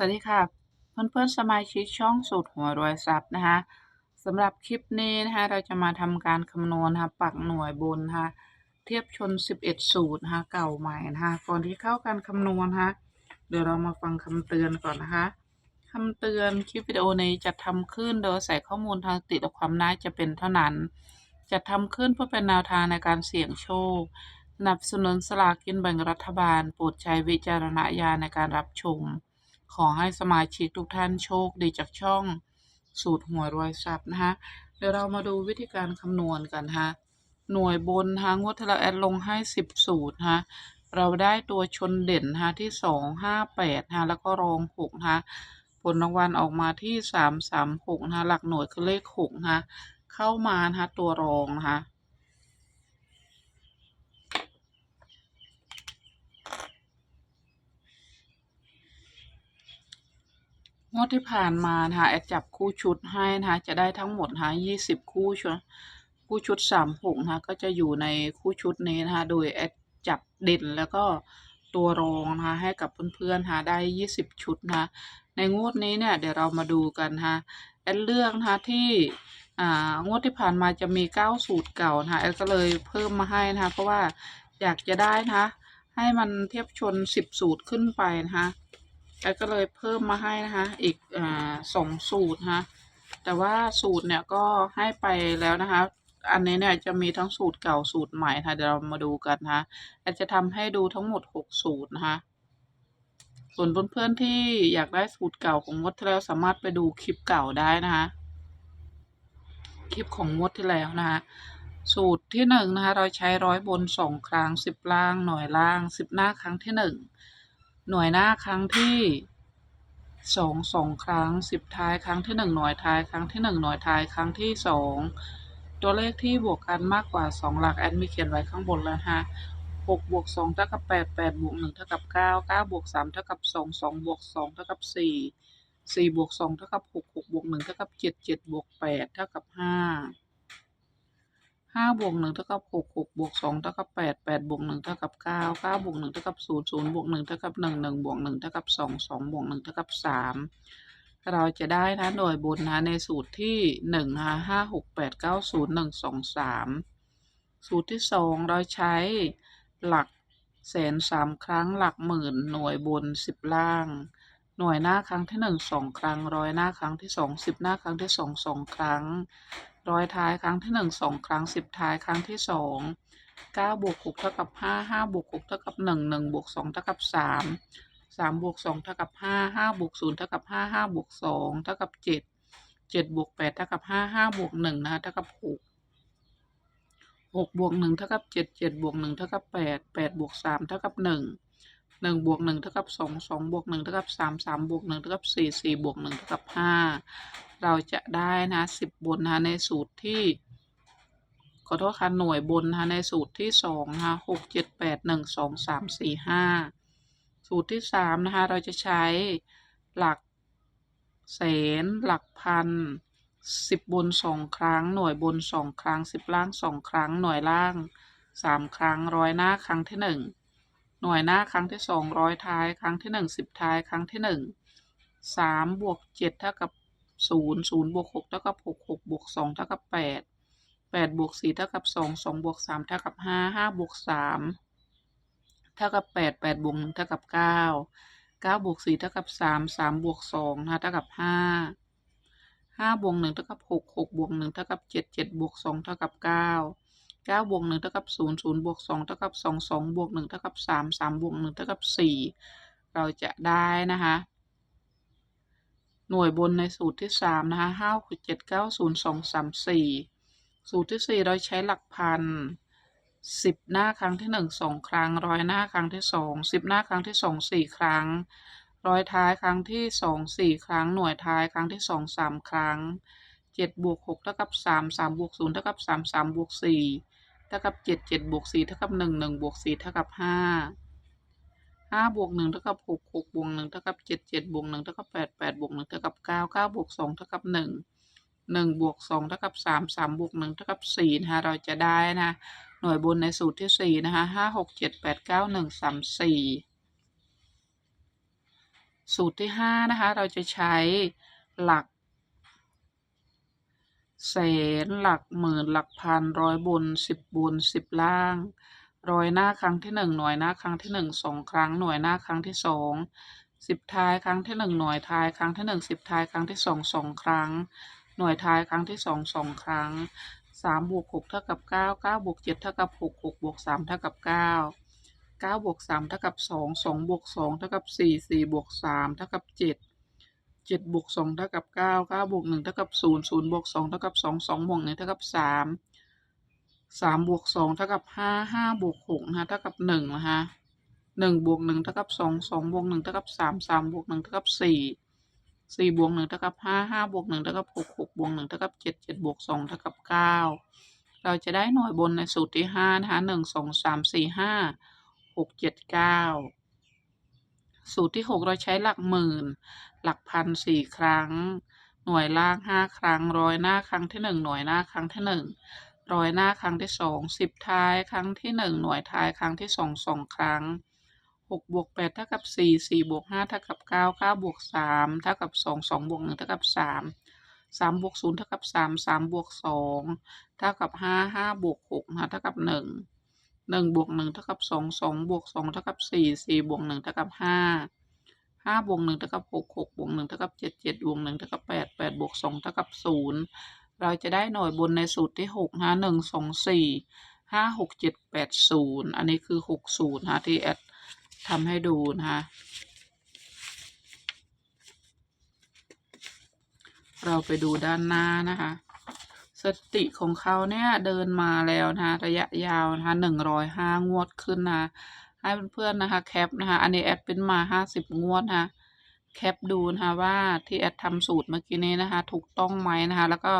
สวัสดีค่ะ เพื่อนๆสมาชิกช่องสูตรหัวรวยทรัพย์นะคะสำหรับคลิปนี้นะคะเราจะมาทำการคำนวณนะคะปักหน่วยบนนะคะเทียบชน 11 สูตรนะคะเก่าใหม่นะคะก่อนที่เข้าการคำนวณนะคะเดี๋ยวเรามาฟังคำเตือนก่อนนะคะคำเตือนคลิปวิดีโอนี้จะทำขึ้นโดยใส่ข้อมูลทางติดและความน่าจะเป็นเท่านั้น จะทำขึ้นเพื่อเป็นแนวทางในการเสี่ยงโชคสนับสนุนสลากกินแบ่งรัฐบาลโปรดใช้วิจารณญาณในการรับชม ขอให้สมาชิกทุกท่านโชคดีจากช่องสูตรหัวรวยทรัพย์นะคะเดี๋ยวเรามาดูวิธีการคำนวณกันนะคะหน่วยบนนะงวดที่เราแอดลงให้ 10 สูตรนะคะเราได้ตัวชนเด่นนะคะที่ 2 5 8นะคะแล้วก็รอง6นะคะผลรางวัลออกมาที่ 3 3 6นะคะหลักหน่วยคือเลข6นะคะเข้ามานะคะตัวรองนะ งวดที่ผ่านมานะคะแอดจับคู่ชุดให้นะคะจะได้ทั้งหมดนะคะยี่สิบคู่ชุดคู่ชุดสามหกนะคะก็จะอยู่ในคู่ชุดนี้นะคะโดยแอดจับเด่นแล้วก็ตัวรองนะคะให้กับเพื่อนๆนะคะได้ยี่สิบชุดนะคะในงวดนี้เนี่ยเดี๋ยวเรามาดูกันนะคะแอดเลือกนะคะที่อ่างวดที่ผ่านมาจะมีเก้าสูตรเก่านะคะแอดก็เลยเพิ่มมาให้นะคะเพราะว่าอยากจะได้นะคะให้มันเทียบชนสิบสูตรขึ้นไปนะคะ แล้วก็เลยเพิ่มมาให้นะคะ อีกอสองสูตรนะคะแต่ว่าสูตรเนี่ยก็ให้ไปแล้วนะคะ อันนี้เนี่ยจะมีทั้งสูตรเก่าสูตรใหม่นะคะเดี๋ยวเรามาดูกันนะคะอาจจะทำให้ดูทั้งหมดหกสูตรนะคะ ส่วนเพื่อนๆที่อยากได้สูตรเก่าของงวดที่แล้วสามารถไปดูคลิปเก่าได้นะคะ คลิปของงวดที่แล้วนะคะสูตรที่หนึ่งนะคะเราใช้ร้อยบนสองครั้งสิบล่างหน่วยล่างสิบหน้าครั้งที่หนึ่ง หน่วยหน้าครั้งที่สองสองครั้งสิบท้ายครั้งที่หนึ่งหน่วยท้ายครั้งที่หนึ่งหน่วยท้ายครั้งที่สองตัวเลขที่บวกกันมากกว่าสองหลักแอดมีเขียนไว้ข้างบนแล้วฮะหกบวกสองเท่ากับแปดแปดบวกหนึ่งเท่ากับเก้าเก้าบวกสามเท่ากับสองสองบวกสองเท่ากับสี่สี่บวกสองเท่ากับหกหกบวกหนึ่งเท่ากับเจ็ดเจ็ดบวกแปดเท่ากับห้า ห้าบวกหนึ่งเท่ากับหกหกบวกสองเท่ากับแปดแปดบวกหนึ่งเท่ากับเก้าเก้าบวกหนึ่งเท่ากับศูนย์ศูนย์บวกหนึ่งเท่ากับหนึ่งหนึ่งบวกหนึ่งเท่ากับสองสองบวกหนึ่งเท่ากับสามเราจะได้นะหน่วยบนนะในสูตรที่หนึ่งนะห้าหกแปดเก้าศูนย์หนึ่งสองสามสูตรที่สองเราใช้หลักแสนสามครั้งหลักหมื่นหน่วยบนสิบล่าง หน่วยหน้าครั้งที่หนึ่งสองครั้งร้อยหน้าครั้งที่สองสิบหน้าครั้งที่สองสองครั้ง ร้อยท้ายครั้งที่หนึ่งสองครั้งสิบท้ายครั้งที่สองเก้าบวกหกเท่ากับห้าห้าบวกหกเท่ากับหนึ่งหนึ่งบวกสองเท่ากับสามสามบวกสองเท่ากับห้าห้าบวกศูนย์เท่ากับห้าห้าบวกสองเท่ากับเจ็ดเจ็ดบวกแปดเท่ากับห้าห้าบวกหนึ่งนะคะเท่ากับหกหกบวกหนึ่งเท่ากับเจ็ดเจ็ดบวกหนึ่งเท่ากับแปดแปดบวกสามเท่ากับหนึ่งหนึ่งบวกหนึ่งเท่ากับสองสองบวกหนึ่งเท่ากับสามสามบวกหนึ่งเท่ากับสี่สี่บวกหนึ่งเท่ากับห้า เราจะได้นะสิบบนนะในสูตรที่ขอโทษค่ะหน่วยบนนะในสูตรที่สองนะคะหกเจ็ดแปดหนึ่งสองสามสี่ห้าสูตรที่สามนะคะเราจะใช้หลักแสนหลักพันสิบบนสองครั้ง หน่วยบนสองครั้งสิบล่างสองครั้ง หน่วยล่างสามครั้งร้อยหน้าครั้งที่หนึ่งหน่วยหน้าครั้งที่สองร้อยท้าย ครั้งที่หนึ่งสิบท้ายครั้งที่หนึ่งสามบวกเจ็ดเท่ากับ ศูนย์ศูนย์บวกหกเท่ากับหกหกบวกสองเท่ากับแปดแปดบวกสี่เท่ากับสองสองบวกสามเท่ากับห้าห้าบวกสามเท่ากับแปดแปดบวกหนึ่งเท่ากับเก้าเก้าบวกสี่เท่ากับสามสามบวกสองนะคะเท่ากับห้าห้าบวกหนึ่งเท่ากับหกหกบวกหนึ่งเท่ากับเจ็ดเจ็ดบวกสองเท่ากับเก้าเก้าบวกหนึ่งเท่ากับศูนย์ศูนย์บวกสองเท่ากับสองสองบวกหนึ่งเท่ากับสามสามบวกหนึ่งเท่ากับสี่เราจะได้นะคะ หน่วยบนในสูตรที่สามนะคะห้าหกเจ็ดเก้าศูนย์สองสามสี่สูตรที่สี่เราใช้หลักพันสิบหน้าครั้งที่หนึ่งสองครั้งร้อยหน้าครั้งที่สองสิบหน้าครั้งที่สองสี่ครั้ง ร้อยท้ายครั้งที่สองสี่ครั้ง หน่วยท้ายครั้งที่สองสามครั้งเจ็ดบวกหกเท่ากับสามสามบวกศูนย์เท่ากับสามสามบวกสี่เท่ากับเจ็ดเจ็ดบวกสี่เท่ากับหนึ่งหนึ่งบวกสี่เท่ากับห้า ห้าบวกหนึ่งเท่ากับหกหกบวกหนึ่งเท่ากับเจ็ดเจ็ดบวกหนึ่งเท่ากับแปดแปดบวกหนึ่งเท่ากับเก้าเก้าบวกสองเท่ากับหนึ่งหนึ่งบวกสองเท่ากับสามสามบวกหนึ่งเท่ากับสี่นะคะเราจะได้นะหน่วยบนในสูตรที่สี่นะคะห้าหกเจ็ดแปดเก้าหนึ่งสามสี่สูตรที่ห้านะคะเราจะใช้หลักแสนหลักหมื่นหลักพันร้อยบนสิบบนสิบล่าง ร้อยหน้าครั้งที่หนึ่งหน่วยหน้าครั้งที่หนึ่งสองครั้งหน่วยหน้าครั้งที่สองสิบท้ายครั้งที่หนึ่งหน่วยท้ายครั้งที่หนึ่งสิบท้ายครั้งที่สองสองครั้ง หน่วยท้ายครั้งที่สองสองครั้งสามบวกหกเท่ากับเก้าเก้าบวกเจ็ดเท่ากับหกหกบวกสามเท่ากับเก้าเก้าบวกสามเท่ากับสองสองบวกสองเท่ากับสี่สี่บวกสามเท่ากับเจ็ดเจ็ดบวกสองเท่ากับเก้าเก้าบวกหนึ่งเท่ากับศูนย์ศูนย์บวกสองเท่ากับสองสองบวกหนึ่งเท่ากับสาม สามบวกสองเท่ากับห้าห้าบวกหกนะคะเท่ากับหนึ่งนะคะหนึ่งบวกหนึ่งเท่ากับสองสองบวกหนึ่งเท่ากับสามสามบวกหนึ่งเท่ากับสี่สี่บวกหนึ่งเท่ากับห้าห้าบวกหนึ่งเท่ากับหกหกบวกหนึ่งเท่ากับเจ็ดเจ็ดบวกสองเท่ากับเก้าเราจะได้หน่วยบนในสูตรที่ห้านะคะหนึ่งสองสามสี่ห้าหกเจ็ดเก้าสูตรที่หกเราใช้หลักหมื่น หลักพันสี่ครั้ง หน่วยล่างห้าครั้งร้อยหน้าครั้งที่หนึ่งหน่วยหน้าครั้งที่หนึ่ง ร้อยหน้าครั้งที่สองสิบท้ายครั้งที่หนึ่งหน่วยท้ายครั้งที่สองสองครั้งหกบวกแปดเท่ากับสี่สี่บวกห้าเท่ากับเก้าเก้าบวกสามเท่ากับสองสองบวกหนึ่งเท่ากับสามสามบวกศูนย์เท่ากับสามสามบวกสองเท่ากับห้าห้าบวกหกเท่ากับหนึ่งหนึ่งบวกหนึ่งเท่ากับสองสองบวกสองเท่ากับสี่สี่บวกหนึ่งเท่ากับห้าห้าบวกหนึ่งเท่ากับหกหกบวกหนึ่งเท่ากับเจ็ดเจ็ดบวกหนึ่งเท่ากับแปดแปดบวกสองเท่ากับศูนย์ เราจะได้หน่วยบนในสูตรที่หกนะหนึ่งสองสี่ห้าหกเจ็ดแปดศูนย์อันนี้คือหกศูนย์นะที่แอดทำให้ดูนะคะเราไปดูด้านหน้านะคะ สติของเขาเนี่ยเดินมาแล้วนะคะระยะยาวนะคะหนึ่งร้อยห้างวดขึ้นนะให้เพื่อนๆนะคะแคปนะคะ อันนี้แอดเป็นมาห้าสิบงวดนะคะ แคปดูนะคะว่าที่แอดทำสูตรเมื่อกี้นี้นะคะ ถูกต้องไหมนะคะ แล้วก็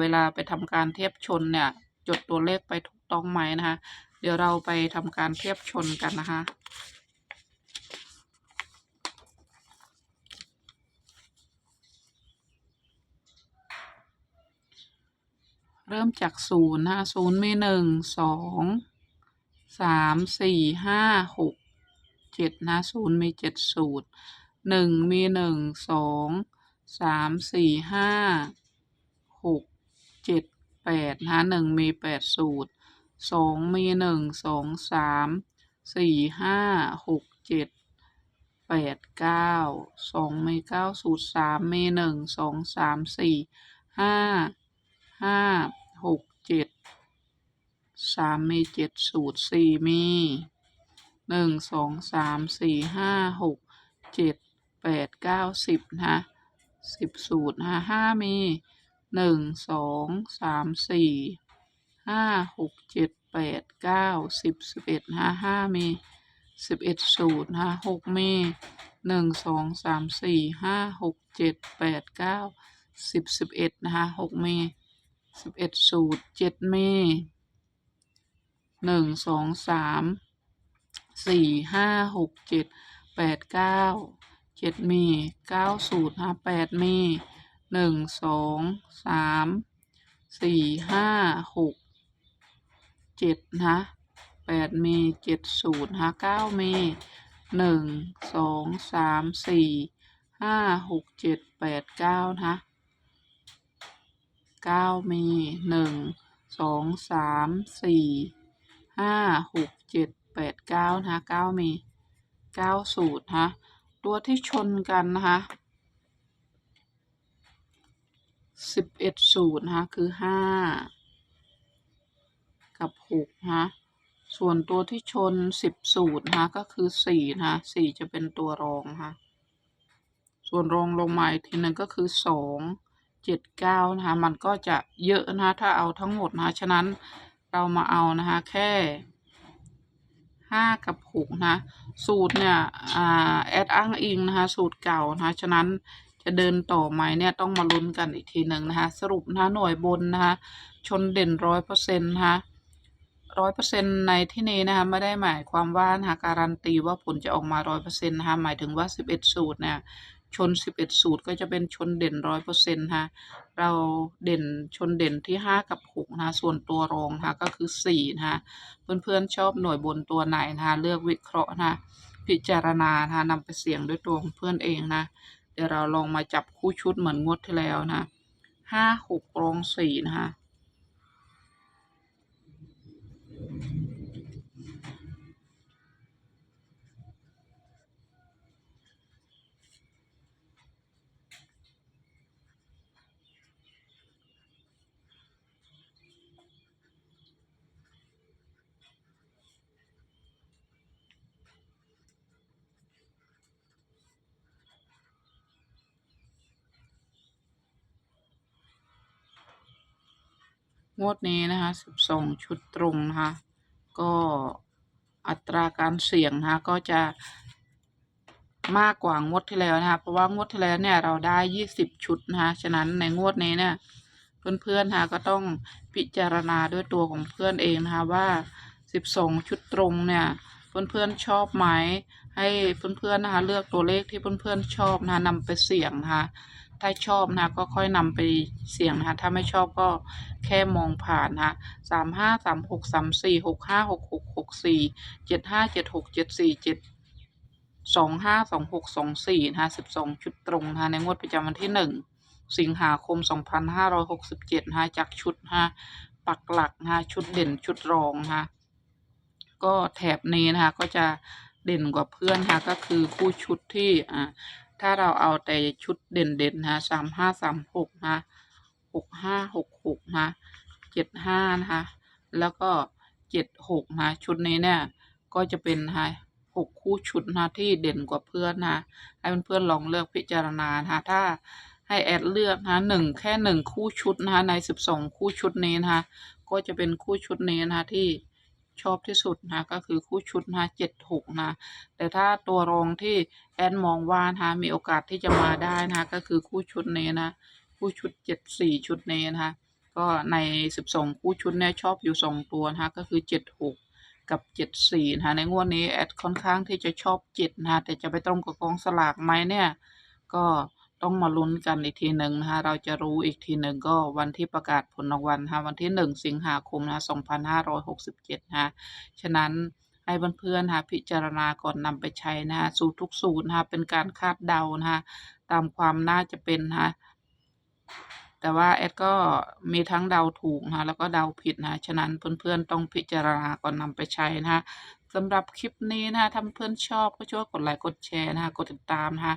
เวลาไปทำการเทียบชนเนี่ย จดตัวเลขไปถูกต้องไหมนะคะ เดี๋ยวเราไปทำการเทียบชนกันนะคะเริ่มจากศูนย์นะคะศูนย์มีหนึ่งสองสามสี่ห้าหกเจ็ดนะศูนย์มีเจ็ดสูตร หนึ่งมีหนึ่งสองสามสี่ห้าหกเจ็ดแปดนะหนึ่งมีแปดสูตรสองมีหนึ่งสองสามสี่ห้าหกเจ็ดแปดเก้าสองมีเก้าสูตรสามมีหนึ่งสองสามสี่ห้าห้าหกเจ็ดสามมีเจ็ดสูตรสี่มีหนึ่งสองสามสี่ห้าหกเจ็ด แปดเก้าสิบนะสิบสูตรนะห้ามีหนึ่งสองสามสี่ห้าหกเจ็ดแปดเก้าสิบสิบเอ็ดนะห้ามีสิบเอ็ดสูตรนะหกมีหนึ่งสองสามสี่ห้าหกเจ็ดแปดเก้าสิบสิบเอ็ดนะคะหกมีสิบเอ็ดสูตรเจ็ดมีหนึ่งสองสามสี่ห้าหกเจ็ดแปดเก้า เจ็ดเมีเก้าสูตรนะแปดเมีหนึ่งสองสามสี่ห้าหกเจ็ดนะแปดเมีเจ็ดสูตรนะเก้าเมีหนึ่งสองสามสี่ห้าหกเจ็ดแปดเก้านะเก้าเมีหนึ่งสองสามสี่ห้าหกเจ็ดแปดเก้านะเก้าเมีเก้าสูตรนะ ตัวที่ชนกันนะคะสิบเอ็ดสูตรนะคะคือห้ากับหกนะคะส่วนตัวที่ชนสิบสูตรนะคะก็คือสี่นะคะสี่จะเป็นตัวรองนะคะส่วนรองลงมาอีกทีหนึ่งก็คือสองเจ็ดเก้านะคะมันก็จะเยอะนะคะถ้าเอาทั้งหมดนะคะฉะนั้นเรามาเอานะคะแค่ห้ากับหกนะ สูตรเนี่ยอ่าแอดอ้างอิงนะคะสูตรเก่านะคะฉะนั้นจะเดินต่อไหมเนี่ยต้องมาลุ้นกันอีกทีหนึ่งนะคะสรุปนะคะหน่วยบนนะคะชนเด่นร้อยเปอร์เซ็นต์นะคะร้อยเปอร์เซ็นต์ในที่นี้นะคะไม่ได้หมายความว่านะคะการันตีว่าผลจะออกมาร้อยเปอร์เซ็นต์นะคะหมายถึงว่าสิบเอ็ดสูตรเนี่ย ชนสิบเอ็ดสูตรก็จะเป็นชนเด่นร้อยเปอร์เซ็นต์นะเราเด่นชนเด่นที่ห้ากับหกนะส่วนตัวรองนะก็คือสี่นะคะเพื่อนๆชอบหน่วยบนตัวไหนนะเลือกวิเคราะห์นะพิจารณานะคะนำไปเสี่ยงด้วยตัวของเพื่อนเองนะเดี๋ยวเราลองมาจับคู่ชุดเหมือนงวดที่แล้วนะห้าหกรองสี่นะคะ งวดนี้นะคะสิบสองชุดตรงนะคะ ก็อัตราการเสี่ยงนะคะก็จะมากกว่างวดที่แล้วนะคะ เพราะว่างวดที่แล้วเนี่ยเราได้ยี่สิบชุดนะคะฉะนั้นในงวดนี้เนี่ยเพื่อนๆนะคะก็ต้องพิจารณาด้วยตัวของเพื่อนเองนะคะว่าสิบสองชุดตรงเนี่ยเพื่อนๆชอบไหมให้เพื่อนๆนะคะเลือกตัวเลขที่เพื่อนๆชอบนะคะนำไปเสี่ยงนะคะ ถ้าชอบนะก็ค่อยนำไปเสี่ยงนะคะถ้าไม่ชอบก็แค่มองผ่านนะสามห้าสามหกสามสี่หกห้าหกหกหกสี่เจ็ดห้าเจ็ดหกเจ็ดสี่เจ็ดสองห้าสองหกสองสี่นะคะสิบสองชุดตรงนะคะในงวดประจำวันที่หนึ่งสิงหาคมสองพันห้าร้อยหกสิบเจ็ดนะคะจากชุดนะปักหลักนะชุดเด่นชุดรองนะก็แถบนี้นะคะก็จะเด่นกว่าเพื่อนนะก็คือคู่ชุดที่อ่า ถ้าเราเอาแต่ชุดเด่นๆนะสามห้าสามหกนะหกห้าหกหกนะเจ็ดห้านะคะแล้วก็เจ็ดหกนะชุดนี้เนี่ยก็จะเป็นนะหกคู่ชุดนะที่เด่นกว่าเพื่อนนะให้เพื่อนๆลองเลือกพิจารณานะคะถ้าให้แอดเลือกนะหนึ่งแค่หนึ่งคู่ชุดนะคะในสิบสองคู่ชุดนี้นะคะก็จะเป็นคู่ชุดนี้นะคะที่ ชอบที่สุดนะก็คือคู่ชุดนะเจ็ดหกนะแต่ถ้าตัวรองที่แอนมองว่านะคะมีโอกาสที่จะมาได้นะคะก็คือคู่ชุดนี้นะคู่ชุดเจ็ดสี่ชุดนี้นะคะก็ในสิบสองคู่ชุดเนี่ยชอบอยู่สองตัวนะคะก็คือเจ็ดหกกับเจ็ดสี่นะคะในงวดนี้แอดค่อนข้างที่จะชอบเจ็ดนะคะแต่จะไปตรงกับกองสลากไหมเนี่ยก็ ต้องมาลุ้นกันอีกทีหนึ่งนะคะเราจะรู้อีกทีหนึ่งก็วันที่ประกาศผลรางวัลนะคะวันที่หนึ่งสิงหาคมนะสองพันห้าร้อยหกสิบเจ็ดนะคะฉะนั้นให้เพื่อนๆนะคะพิจารณาก่อนนำไปใช้นะคะสูตรทุกสูตรนะคะเป็นการคาดเดานะคะตามความน่าจะเป็นนะคะแต่ว่าแอดก็มีทั้งเดาถูกนะคะแล้วก็เดาผิดนะฉะนั้นเพื่อนๆต้องพิจารณาก่อนนำไปใช้นะคะสำหรับคลิปนี้นะคะถ้าเพื่อนชอบก็ช่วยกดไลค์กดแชร์นะคะกดติดตามนะคะ